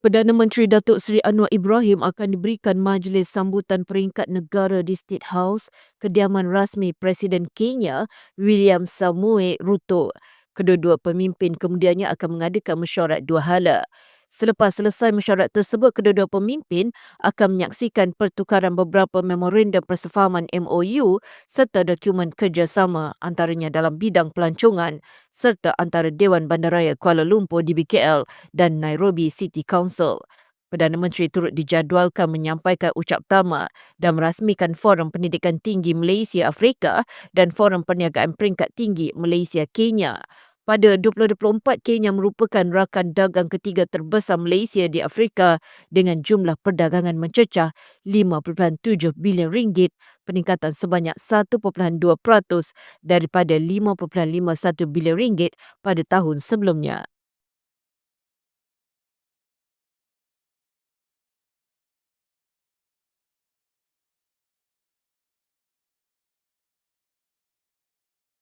Perdana Menteri Datuk Seri Anwar Ibrahim akan diberikan majlis sambutan peringkat negara di State House, kediaman rasmi Presiden Kenya William Samoei Ruto. Kedua-dua pemimpin kemudiannya akan mengadakan mesyuarat dua hala. Selepas selesai mesyuarat tersebut, kedua-dua pemimpin akan menyaksikan pertukaran beberapa memorandum persefahaman MOU serta dokumen kerjasama antaranya dalam bidang pelancongan serta antara Dewan Bandaraya Kuala Lumpur DBKL dan Nairobi City Council. Perdana Menteri turut dijadualkan menyampaikan ucap tama dan merasmikan Forum Pendidikan Tinggi Malaysia Afrika dan Forum Perniagaan Peringkat Tinggi Malaysia Kenya. Pada 2024, Kenya merupakan rakan dagang ketiga terbesar Malaysia di Afrika dengan jumlah perdagangan mencecah 5.7 bilion ringgit, peningkatan sebanyak 1.2% daripada 5.51 bilion ringgit pada tahun sebelumnya.